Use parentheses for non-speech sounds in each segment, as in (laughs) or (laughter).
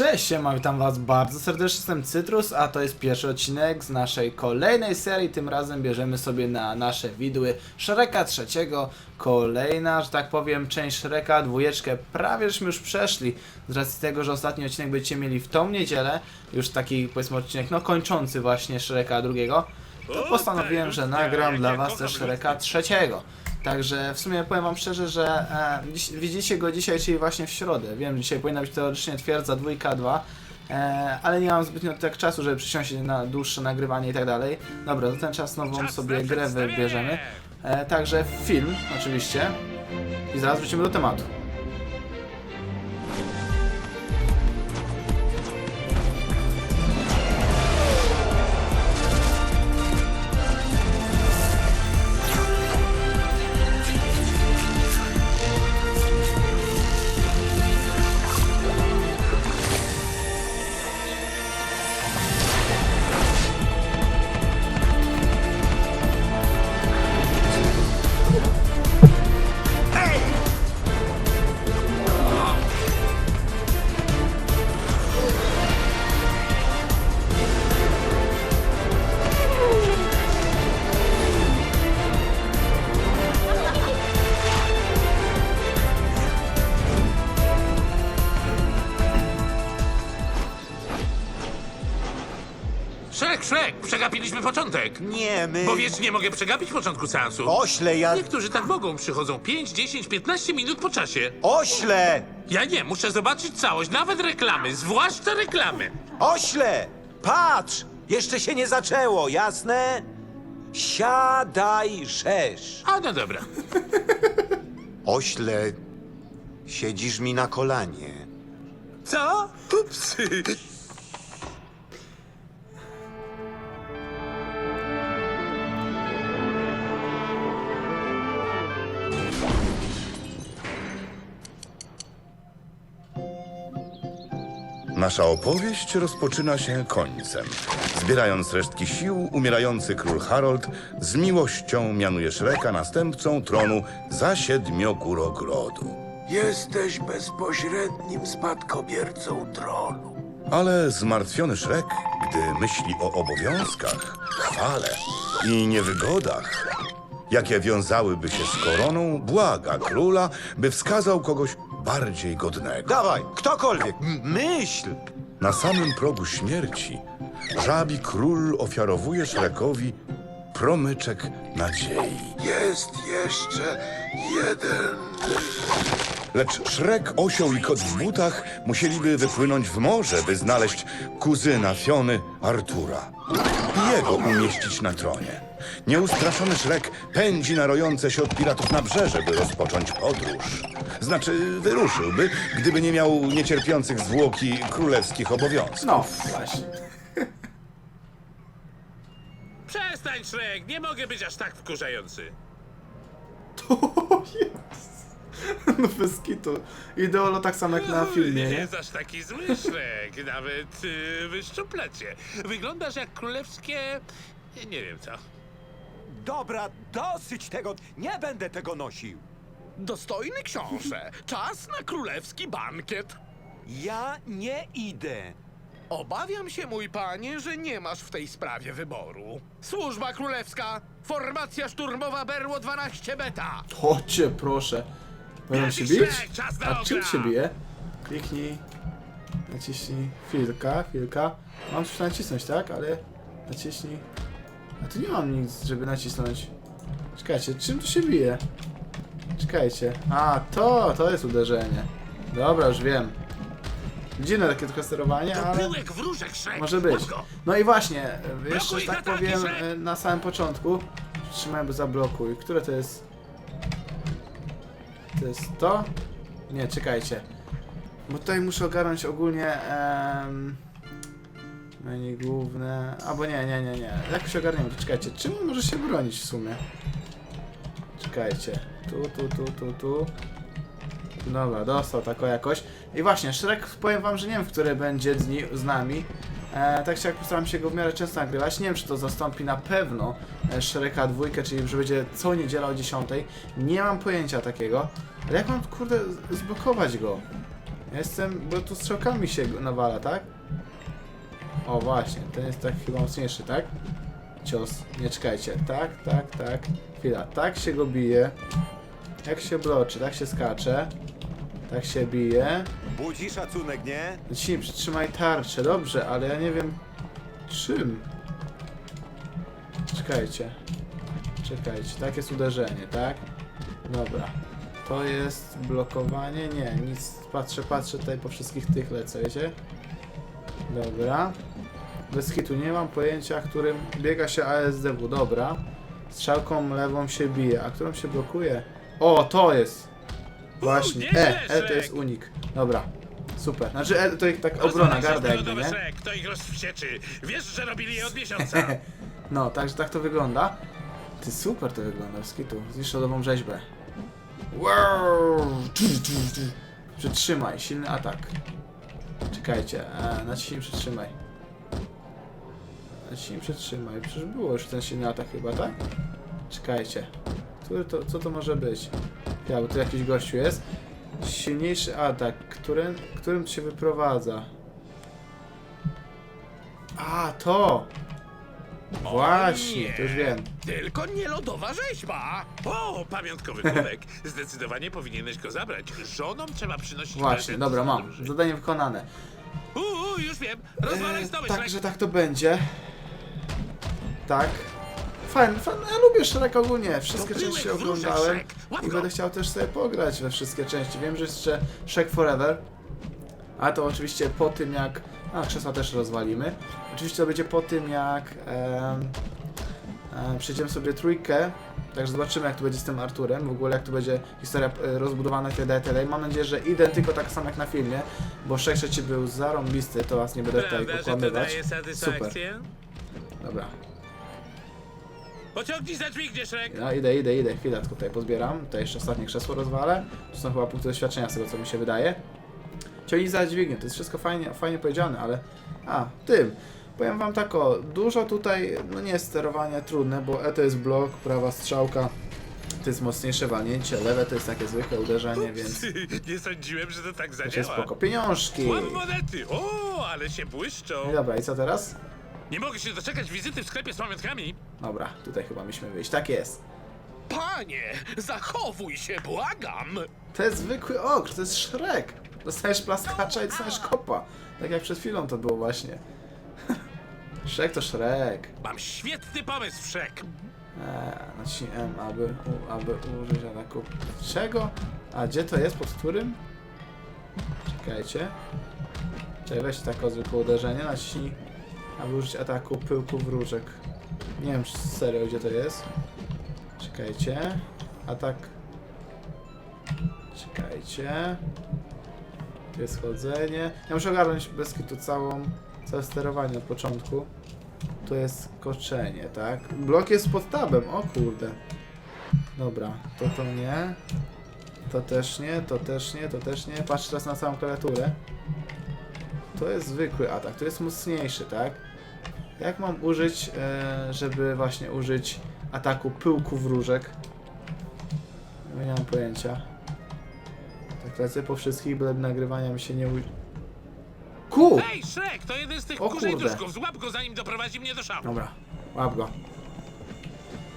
Cześć, siema, witam was bardzo serdecznie, jestem Cytrus, a to jest pierwszy odcinek z naszej kolejnej serii, tym razem bierzemy sobie na nasze widły Shreka trzeciego, kolejna, że tak powiem, część Shreka, dwójeczkę, prawie żeśmy już przeszli, z racji tego, że ostatni odcinek będziecie mieli w tą niedzielę, już taki powiedzmy odcinek, no kończący właśnie Shreka drugiego, to postanowiłem, że nagram dla was też Shreka trzeciego. Także w sumie powiem wam szczerze, że e, dziś, widzicie go dzisiaj, czyli właśnie w środę. Wiem, dzisiaj powinna być teoretycznie twierdza dwójka 2, e, ale nie mam zbytnio tak czasu, żeby przysiąść na dłuższe nagrywanie i tak dalej. Dobra, za ten czas nową sobie grę wybierzemy. E, także film oczywiście. I zaraz wrócimy do tematu. Przegapiliśmy początek. Nie, my... Bo wiesz, nie mogę przegapić początku seansu. Ośle, ja... Niektórzy tak mogą, przychodzą 5, 10, 15 minut po czasie. Ośle! Ja nie, muszę zobaczyć całość, nawet reklamy, zwłaszcza reklamy. Ośle! Patrz! Jeszcze się nie zaczęło, jasne? Siadaj, rzesz. A no dobra. Ośle, siedzisz mi na kolanie. Co? Ups. Nasza opowieść rozpoczyna się końcem. Zbierając resztki sił, umierający król Harold z miłością mianuje Szreka następcą tronu za siedmiogórogrodu. Jesteś bezpośrednim spadkobiercą tronu. Ale zmartwiony Szrek, gdy myśli o obowiązkach, chwale i niewygodach, jakie wiązałyby się z koroną, błaga króla, by wskazał kogoś bardziej godnego. Dawaj, ktokolwiek, m- myśl! Na samym progu śmierci żabi król ofiarowuje Szrekowi promyczek nadziei. Jest jeszcze jeden. Lecz Szrek, osioł i kot w butach musieliby wypłynąć w morze, by znaleźć kuzyna Fiony, Artura. I jego umieścić na tronie. Nieustraszony Szrek pędzi na rojące się od piratów nabrzeże, by rozpocząć podróż. Znaczy, wyruszyłby, gdyby nie miał niecierpiących zwłoki królewskich obowiązków. No, właśnie. Przestań, Szrek, nie mogę być aż tak wkurzający. O jest. No bez kitu. Ideolo tak samo jak na filmie, Nie jest aż taki zły, Szrek, nawet yy, wyszczuplacie. Wyglądasz jak królewskie... nie wiem co. Dobra, dosyć tego, nie będę tego nosił. Dostojny książę, czas na królewski bankiet. Ja nie idę. Obawiam się, mój panie, że nie masz w tej sprawie wyboru. Służba królewska, formacja szturmowa Berło 12 beta. Chodźcie, proszę. Będą się bić? A czym się bije? Kliknij. Naciśnij. Chwilka, chwilka. Mam coś nacisnąć, tak? Ale naciśnij. A tu nie mam nic, żeby nacisnąć. Czekajcie, czym tu się bije? Czekajcie. A, to, to jest uderzenie. Dobra, już wiem. Dziwne takie trochę sterowanie, ale wróżek, może być. No i właśnie, jeszcze, Blokuj że tak powiem, e, na samym początku. Trzymaj, by zablokuj. Które to jest? To jest to? Nie, czekajcie. Bo tutaj muszę ogarnąć ogólnie em, menu główne. Albo nie, nie, nie, nie. Jak się ogarniemy? Czekajcie, czym on może się bronić w sumie? Czekajcie. Tu, tu, tu, tu, tu. Dobra, dostał tako jakoś. I właśnie, Shrek, powiem wam, że nie wiem, w które będzie dni z nami. E, tak czy jak postaram się go w miarę często nagrywać. Nie wiem, czy to zastąpi na pewno e, Shreka dwójkę, czyli że będzie co niedziela o 10. Nie mam pojęcia takiego. Ale jak mam, kurde, zblokować go? Ja jestem, bo tu strzałkami się nawala, tak? O, właśnie, ten jest tak chyba mocniejszy, tak? Cios, nie czekajcie, tak, tak, tak. Chwila, tak się go bije. Jak się bloczy, tak się skacze. Tak się bije. Budzi szacunek, nie? Ci przytrzymaj tarczę, dobrze, ale ja nie wiem czym. Czekajcie. Czekajcie, tak jest uderzenie, tak? Dobra. To jest blokowanie? Nie, nic. Patrzę, patrzę tutaj po wszystkich tych lecę, wiecie? Dobra. Bez hitu, nie mam pojęcia, którym biega się ASDW, dobra. Strzałką lewą się bije, a którą się blokuje? O, to jest! Właśnie, E, E to jest unik. Dobra, super. Znaczy E to ich tak obrona, garda jakby, nie? Szrek, to ich rozwścieczy. Wiesz, że robili je od miesiąca. (laughs) No, także tak to wygląda. Ty super to wygląda, z kitu. Zniszcz lodową rzeźbę. Wow! Przytrzymaj, silny atak. Czekajcie, e, naciśnij przytrzymaj. Naciśnij przytrzymaj. Przecież było już ten silny atak chyba, tak? Czekajcie. Który to, co to może być? Ja, bo tu jakiś gościu jest. Silniejszy atak, którym, którym się wyprowadza. A, to! Właśnie, nie. to już wiem. Tylko nie lodowa rzeźba! O, pamiątkowy kubek. Zdecydowanie powinieneś go zabrać. Żonom trzeba przynosić Właśnie, prezenty dobra, z mam. podróży. Zadanie wykonane. Uuu, już wiem. Rozwalaj Eee, stoły, tak, Szrek. że tak to będzie. Tak. Fajne, fajne. Ja lubię Shrek ogólnie. Wszystkie części oglądałem. I będę chciał też sobie pograć we wszystkie części. Wiem, że jest jeszcze Shrek Forever. A to oczywiście po tym jak... A, krzesła też rozwalimy. Oczywiście to będzie po tym jak... em, e, przejdziemy sobie trójkę. Także zobaczymy jak to będzie z tym Arturem. W ogóle jak to będzie historia e, rozbudowana itd. itd. Mam nadzieję, że identyko tak samo jak na filmie. Bo trzeci był zarąbisty. To was nie będę tutaj okłamywać. Super. Dobra. Pociągnij za dźwignię, Szrek. Ja idę, idę, idę. Chwilę tylko tutaj pozbieram. Tutaj jeszcze ostatnie krzesło rozwalę. To są chyba punkty doświadczenia z tego, co mi się wydaje. Ciągnij za dźwignię. To jest wszystko fajnie, fajnie powiedziane, ale... A, tym. Powiem wam tak o, dużo tutaj, no nie jest sterowanie trudne, bo E to jest blok, prawa strzałka, to jest mocniejsze walnięcie, lewe to jest takie zwykłe uderzenie, więc (laughs) Nie sądziłem, że to tak zadziała. spoko. Pieniążki! Łap monety! O, ale się błyszczą. I dobra, i co teraz? Nie mogę się doczekać wizyty w sklepie z pamiątkami. Dobra, tutaj chyba mieliśmy wyjść. Tak jest. Panie, zachowuj się, błagam! To jest zwykły ogr, to jest Shrek. Dostajesz plaskacza i dostajesz kopa. Tak jak przed chwilą to było właśnie. (laughs) Shrek to Shrek. Mam świetny pomysł, Szrek. Eee, naciśnij M, aby, u, aby użyć ataku. Czego? A gdzie to jest? Pod którym? Czekajcie. Czekaj, weź takie zwykłe uderzenie, naciśnij, aby użyć ataku pyłku wróżek. Nie wiem serio gdzie to jest. Czekajcie. Atak. Czekajcie. Tu jest chodzenie. Ja muszę ogarnąć bez kitu całą, całe sterowanie od początku. To jest koczenie, tak? Blok jest pod tabem, o kurde. Dobra, to to nie. To też nie, to też nie, to też nie. Patrz teraz na całą klawiaturę. To jest zwykły atak, to jest mocniejszy, tak? Jak mam użyć, e, żeby właśnie użyć ataku pyłku wróżek? No Nie mam pojęcia. Tak lecę po wszystkich, byle nagrywania mi się nie u... Ku! Hej, Szrek, to jeden z tych O kurzej kurde. duszków. Złap go, zanim doprowadzi mnie do szału. Dobra, łap go.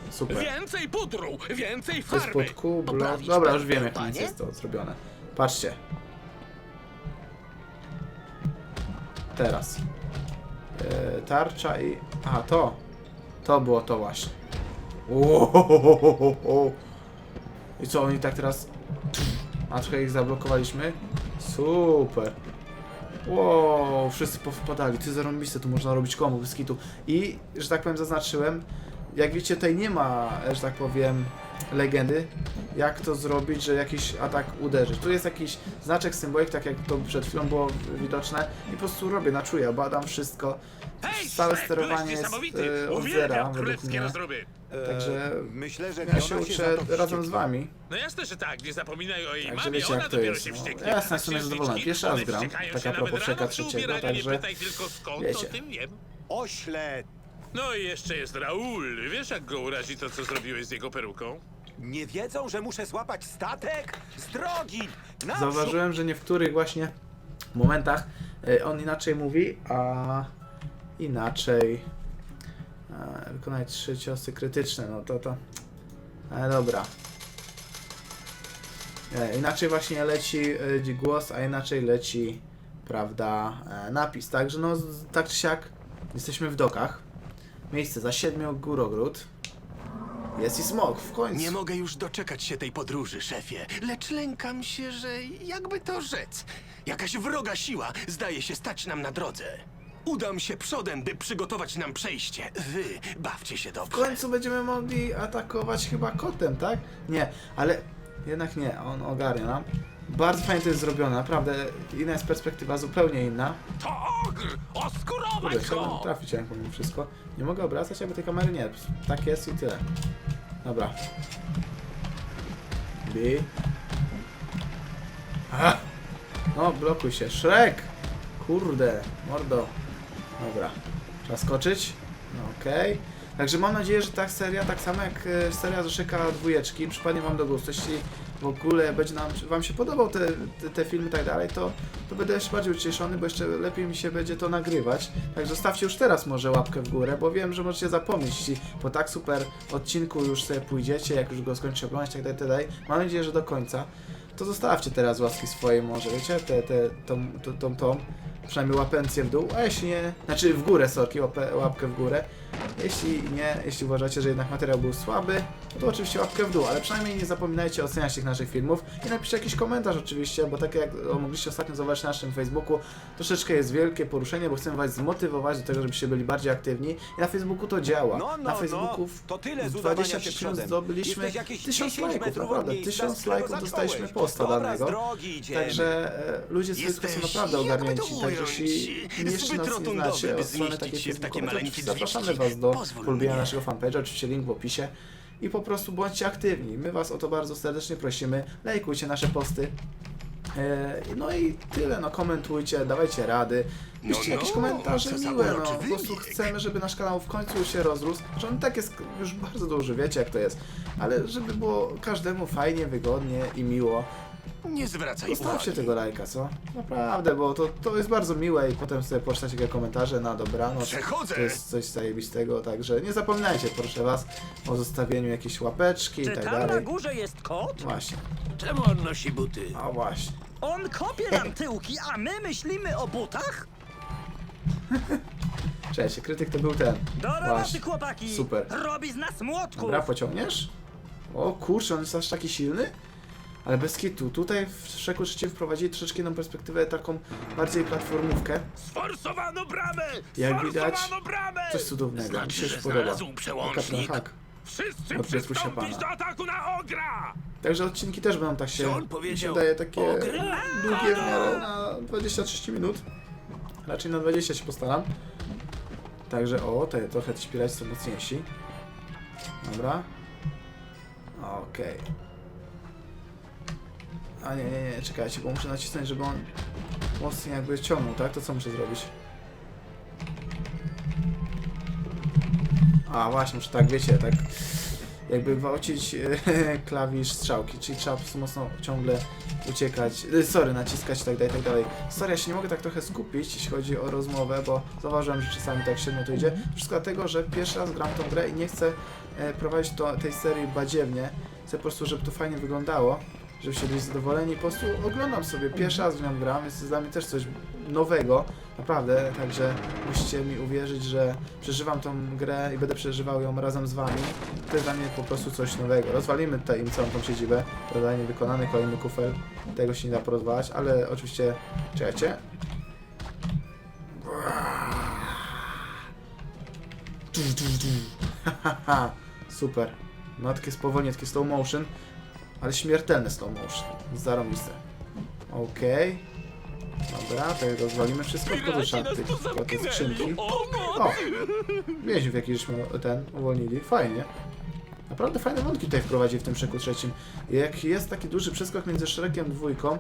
Super. Więcej pudru, więcej To jest farby! pod blok. Poprawisz Dobra, już wiem jak nic panie? jest to zrobione. Patrzcie. Teraz. E, tarcza i... Aha, to. To było to właśnie. Łohohohoho. I co, oni tak teraz... A trochę ich zablokowaliśmy? Super. Wow, wszyscy powpadali. Ty zarąbiste, tu można robić komu, bez. I, że tak powiem, zaznaczyłem, jak widzicie, tutaj nie ma, że tak powiem, legendy, jak to zrobić, że jakiś atak uderzyć. Tu jest jakiś znaczek, symbolik, tak jak to przed chwilą było widoczne i po prostu robię na czuja, badam wszystko. Szrek, sterowanie jest e, od zera, według mnie. rozruby. Także E, myślę, że ja się Fiona uczę za to razem z wami. No jasne, że tak. Nie zapominaj o jej Także mamie, wiecie, ona jak to dopiero jest, się no. wścieknie. Ja jestem w sumie Księżniczki, zadowolony. Pierwszy raz gram, tak a propos przy trzeciego, także Nie pytaj tylko skąd, wiecie. o tym wiem. Ośle, No i jeszcze jest Raul. Wiesz, jak go urazi to, co zrobiłeś z jego peruką? Nie wiedzą, że muszę złapać statek? Z drogi! Naprzód! Zauważyłem, że nie w których właśnie momentach e, on inaczej mówi, a inaczej e, wykonać trzy ciosy krytyczne, no to to... Ale dobra. E, Inaczej właśnie leci głos, a inaczej leci, prawda, e, napis. Także no, z- tak czy siak, jesteśmy w dokach. Miejsce za siedmiu górogród. Jest i smog, w końcu. Nie mogę już doczekać się tej podróży, szefie, lecz lękam się, że jakby to rzec, jakaś wroga siła zdaje się stać nam na drodze. Udam się przodem, by przygotować nam przejście. Wy bawcie się W dobrze. końcu będziemy mogli atakować chyba kotem, tak? Nie, ale jednak nie, on ogarnia nam. Bardzo fajnie to jest zrobione, naprawdę inna jest perspektywa, zupełnie inna. To ogr! Kurde, Oskurować chciałbym go! trafić jak mimo wszystko. Nie mogę obracać, jakby tej kamery nie. Tak jest i tyle. Dobra. Bi. Aha. No, blokuj się. Shrek! Kurde, mordo. Dobra. Trzeba skoczyć. No, okej. Także mam nadzieję, że ta seria, tak samo jak e, seria z Shreka dwójeczki, przypadnie wam do gustu. Jeśli w ogóle będzie nam, wam się podobał te, te, te filmy i tak dalej, to, to będę jeszcze bardziej ucieszony, bo jeszcze lepiej mi się będzie to nagrywać. Także zostawcie już teraz może łapkę w górę, bo wiem, że możecie zapomnieć, jeśli po tak super odcinku już sobie pójdziecie, jak już go skończycie oglądać, tak dalej, tak dalej. Mam nadzieję, że do końca. To zostawcie teraz łaski swoje może, wiecie, te, te, tą, tą, tą, tą, przynajmniej łapencję w dół, a jeśli nie, znaczy w górę, sorki, łapę, łapkę w górę. Jeśli nie, jeśli uważacie, że jednak materiał był słaby, to oczywiście łapkę w dół, ale przynajmniej nie zapominajcie oceniać tych naszych filmów i napiszcie jakiś komentarz oczywiście, bo tak jak mogliście ostatnio zobaczyć na naszym Facebooku, troszeczkę jest wielkie poruszenie, bo chcemy was zmotywować do tego, żebyście byli bardziej aktywni i na Facebooku to działa. No, no, na Facebooku no, to tyle z w udawania 23 się przodem. zdobyliśmy Jesteś jakieś 1000 10 lajków, naprawdę, miejsca, z 1000 którego lajków dostaliśmy posta Dobra, danego. drogi. Także e, ludzie z Facebooka są naprawdę ogarnięci, także jeśli jeszcze nas nie znacie od strony takiej facebookowej, to zapraszamy drzwiczki. Was do Pozwól polubienia mnie. naszego fanpage'a, oczywiście link w opisie. I po prostu bądźcie aktywni. My was o to bardzo serdecznie prosimy, lajkujcie nasze posty. E, no i tyle, no komentujcie, dawajcie rady, piszcie No, jakieś no, komentarze co za miłe, no. Uroczy po prostu wybieg. chcemy, żeby nasz kanał w końcu się rozrósł, że on tak jest już bardzo duży, wiecie jak to jest, ale żeby było każdemu fajnie, wygodnie i miło, Nie zwracaj Zostawcie uwagi. tego lajka, co? Naprawdę, bo to, to jest bardzo miłe i potem sobie poczytacie jakieś komentarze na dobranoc. Przechodzę. To jest coś zajebistego, także nie zapominajcie, proszę was, o zostawieniu jakiejś łapeczki i Czy tak tam na dalej. górze jest kot? Właśnie, Czemu on nosi buty? a właśnie. On kopie nam tyłki, a my myślimy o butach? (laughs) Cześć, krytyk to był ten. Do roboty, Właśnie. chłopaki! Super. Robi z nas młotków! Dobra, pociągniesz? O kurczę, on jest aż taki silny? Ale bez kitu. Tutaj w Shrek trzecim wprowadzili troszeczkę inną perspektywę, taką bardziej platformówkę. Sforsowano bramę! Jak widać, bramę! Coś cudownego. Znaczy, Mi się już podoba. Kapitan Hack. Wszyscy Od Piotrusia Pana. do ataku na ogra! Także odcinki też będą tak się, mi się daje takie długie w miarę na 20-30 minut. Raczej na 20 się postaram. Także o, te trochę ci są mocniejsi. Dobra. Okej. A nie, nie, nie, czekajcie, bo muszę nacisnąć, żeby on mocniej jakby ciągnął, tak? To co muszę zrobić? A właśnie, muszę tak, wiecie, tak jakby gwałcić e, (laughs) klawisz strzałki, czyli trzeba po prostu mocno ciągle uciekać, e, sorry, naciskać i tak dalej, i tak dalej. Sorry, ja się nie mogę tak trochę skupić, jeśli chodzi o rozmowę, bo zauważyłem, że czasami tak średnio to idzie. Wszystko dlatego, że pierwszy raz gram tą grę i nie chcę e, prowadzić to, tej serii badziewnie. Chcę po prostu, żeby to fajnie wyglądało, żebyście byli zadowoleni. Po prostu oglądam sobie, pierwszy raz w nią gram, jest dla mnie też coś nowego, naprawdę, także musicie mi uwierzyć, że przeżywam tą grę i będę przeżywał ją razem z wami. To jest dla mnie po prostu coś nowego. Rozwalimy tutaj im całą tą siedzibę, zadanie wykonane, kolejny kufel, tego się nie da porozwalać, ale oczywiście, czekajcie. (laughs) Super. No takie spowolnienie, takie slow motion, ale śmiertelne slow motion. Zarąbiste. Okej. Dobra, tak rozwalimy wszystko, tylko trzeba tych, tylko te skrzynki. O! Więźniów jakiś żeśmy ten uwolnili. Fajnie. Naprawdę fajne wątki tutaj wprowadzili w tym Shreku trzecim. Jak jest taki duży przeskok między Shrekiem dwójką,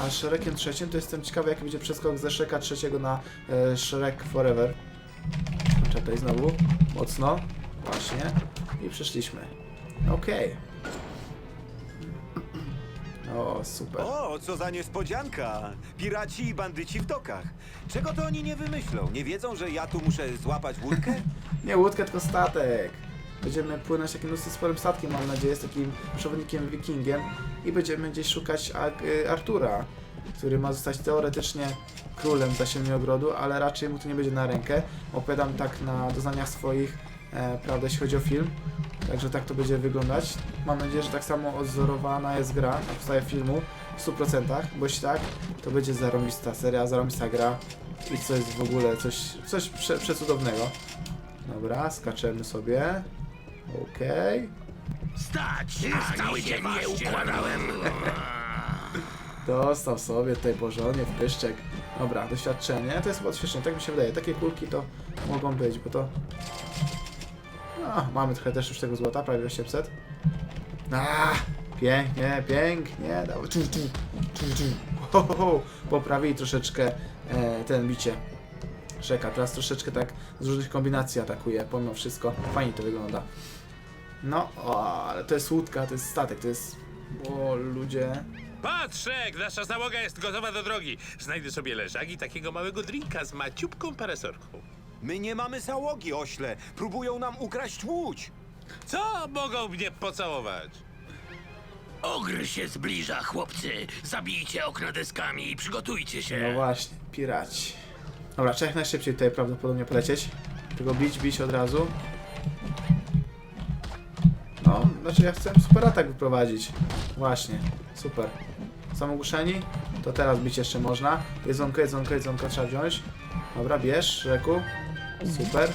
a Shrekiem trzecim, to jestem ciekawy jaki będzie przeskok ze Shreka trzeciego na e, Shrek Forever. Czekaj, znowu. Mocno. Właśnie. I przeszliśmy. Okej. O, super. O, co za niespodzianka! Piraci i bandyci w dokach. Czego to oni nie wymyślą? Nie wiedzą, że ja tu muszę złapać łódkę? (laughs) Nie łódkę, tylko statek. Będziemy płynąć takim dosyć sporym statkiem, mam nadzieję, z takim przewodnikiem wikingiem i będziemy gdzieś szukać Ag- y, Artura, który ma zostać teoretycznie królem zasięgnie ogrodu, ale raczej mu to nie będzie na rękę. Opowiadam tak na doznaniach swoich, e, prawda, jeśli chodzi o film. Także tak to będzie wyglądać. Mam nadzieję, że tak samo odzorowana jest gra na podstawie filmu w 100%, bo jeśli tak, to będzie zarąbista seria, zarąbista gra i coś w ogóle, coś, coś prze, przecudownego. Dobra, skaczemy sobie. Okej. Stać! Cały dzień nie układałem. (laughs) Dostał sobie tutaj porządnie w pyszczek. Dobra, doświadczenie. To jest chyba doświadczenie, tak mi się wydaje. Takie kulki to mogą być, bo to... Mamy trochę też już tego złota, prawie 800. A, pięknie, pięknie. Dało. Tu, tu, tu, tu. Ho, ho, ho. Poprawili troszeczkę e, ten bicie. Rzeka, teraz troszeczkę tak z różnych kombinacji atakuje, pomimo wszystko. Fajnie to wygląda. No, o, ale to jest łódka, to jest statek, to jest... O, ludzie... Patrzek, nasza załoga jest gotowa do drogi. Znajdę sobie leżak i takiego małego drinka z maciubką parasorką. My nie mamy załogi, ośle. Próbują nam ukraść łódź. Co mogą mnie pocałować? Ogr się zbliża, chłopcy. Zabijcie okna deskami i przygotujcie się. No właśnie, piraci. Dobra, trzeba jak najszybciej tutaj prawdopodobnie polecieć. Tego bić, bić od razu. No, znaczy ja chcę super atak wyprowadzić. Właśnie, super. Są ogłuszeni? To teraz bić jeszcze można. Jedzonko, jedzonko, jedzonko trzeba wziąć. Dobra, bierz, rzeku. Super.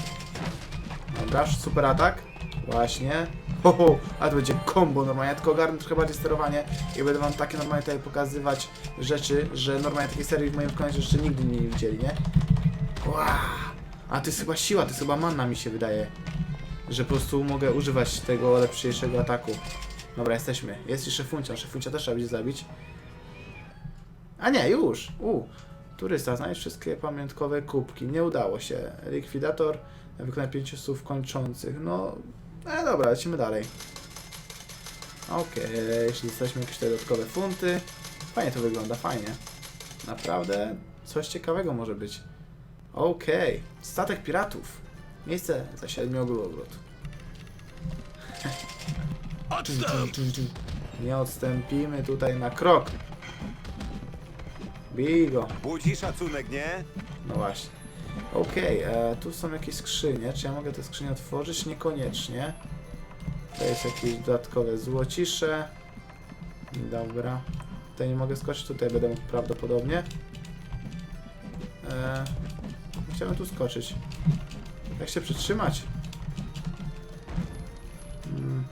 Dobra, super atak. Właśnie. Ho, ho, a to będzie combo normalnie, ja tylko ogarnę trochę bardziej sterowanie i będę wam takie normalnie tutaj pokazywać rzeczy, że normalnie takiej serii w moim wykonaniu jeszcze nigdy nie widzieli, nie? Ła! A to jest chyba siła, to jest chyba manna mi się wydaje. Że po prostu mogę używać tego lepszego ataku. Dobra, jesteśmy. Jest i szefuncia, szefuncia też trzeba będzie zabić. A nie, już! U! Turysta, znajdź wszystkie pamiątkowe kubki. Nie udało się. Likwidator wykonać pięciu słów kończących. No, e, dobra, lecimy dalej. Okej, jeśli jesteśmy jakieś te dodatkowe funty. Fajnie to wygląda, fajnie. Naprawdę coś ciekawego może być. Okej, statek piratów. Miejsce za siedmiu ogród. Odstąp! Nie odstąpimy tutaj na krok. Bigo. Budzi szacunek, nie? No właśnie. Okej, e, tu są jakieś skrzynie. Czy ja mogę te skrzynie otworzyć? Niekoniecznie. To jest jakieś dodatkowe złocisze. Dobra. Tutaj nie mogę skoczyć, tutaj będę mógł prawdopodobnie. E, chciałem tu skoczyć. Jak się przytrzymać? Mm.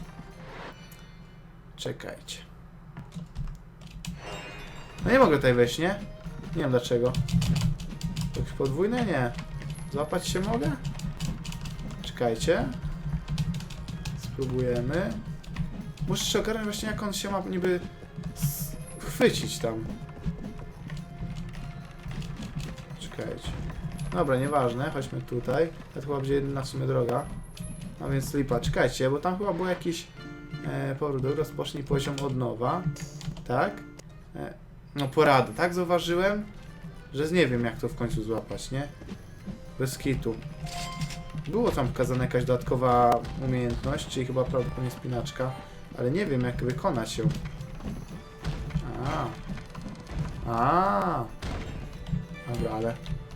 Czekajcie. No nie mogę tutaj wejść, nie? Nie wiem dlaczego. Jakieś podwójne? Nie. Złapać się mogę? Czekajcie. Spróbujemy. Muszę się ogarnąć właśnie jak on się ma niby chwycić tam. Czekajcie. Dobra, nieważne, chodźmy tutaj. To chyba będzie jedyna w sumie droga. A więc lipa, czekajcie, bo tam chyba był jakiś e, powrót do rozpocznij poziom od nowa. Tak? E, no porady, tak zauważyłem? że nie wiem jak to w końcu złapać, nie? Bez kitu. Było tam wskazana jakaś dodatkowa umiejętność, czyli chyba prawdopodobnie spinaczka, ale nie wiem jak wykonać ją. A. A. Dobra, ale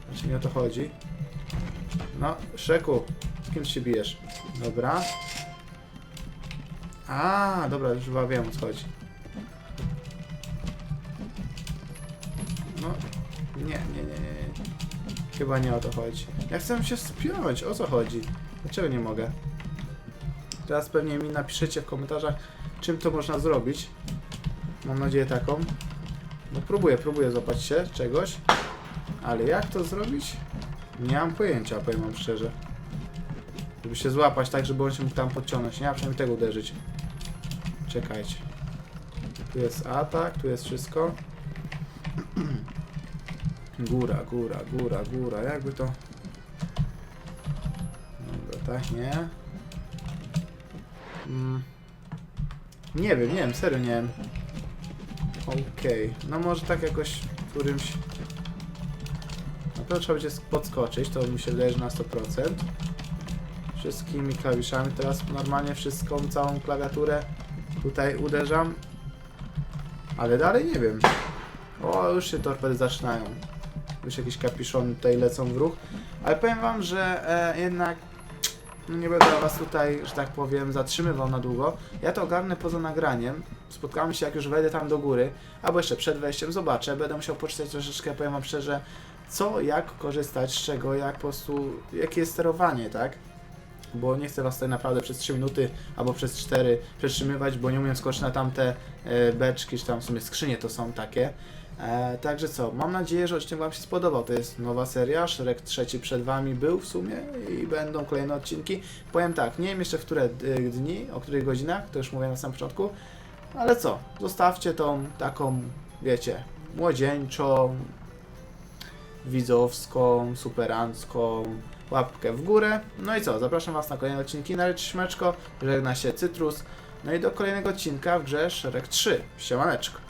znaczy nie o to chodzi. No, Szeku, z kim się bijesz? Dobra. A, dobra, już chyba wiem o co chodzi. No, nie, nie, nie, nie. Chyba nie o to chodzi. Ja chcę się spiąć, o co chodzi? Dlaczego nie mogę? Teraz pewnie mi napiszecie w komentarzach, czym to można zrobić. Mam nadzieję taką. No próbuję, próbuję złapać się czegoś. Ale jak to zrobić? Nie mam pojęcia, powiem wam szczerze. Żeby się złapać tak, żeby on się mógł tam podciągnąć. Nie ma przynajmniej tego uderzyć. Czekajcie. Tu jest atak, tu jest wszystko. Góra, góra, góra, góra, jakby to... Dobra, tak, nie. Mm. Nie wiem, nie wiem, serio nie wiem. Okej, no może tak jakoś którymś... Na pewno trzeba będzie podskoczyć, to mi się wydaje, że na 100%. Wszystkimi klawiszami, teraz normalnie wszystką, całą klawiaturę tutaj uderzam. Ale dalej nie wiem. O, już się torpedy zaczynają. Już jakieś kapiszony tutaj lecą w ruch. Ale powiem wam, że e, jednak no nie będę was tutaj, że tak powiem, zatrzymywał na długo. Ja to ogarnę poza nagraniem. Spotkamy się, jak już wejdę tam do góry, albo jeszcze przed wejściem, zobaczę. Będę musiał poczytać troszeczkę, powiem wam szczerze, co, jak korzystać, z czego, jak po prostu, jakie jest sterowanie, tak? Bo nie chcę was tutaj naprawdę przez 3 minuty albo przez 4 przetrzymywać, bo nie umiem skoczyć na tamte e, beczki, czy tam w sumie skrzynie to są takie. E, także co, mam nadzieję, że odcinek Wam się spodobał. To jest nowa seria, Szereg trzeci przed Wami był w sumie i będą kolejne odcinki. Powiem tak, nie wiem jeszcze w które e, dni, o których godzinach, to już mówiłem na samym początku, ale co, zostawcie tą taką, wiecie, młodzieńczą, widzowską, superancką łapkę w górę. No i co, zapraszam Was na kolejne odcinki na Śmeczko, żegna się Cytrus, no i do kolejnego odcinka w grze Szereg 3. Siemaneczko.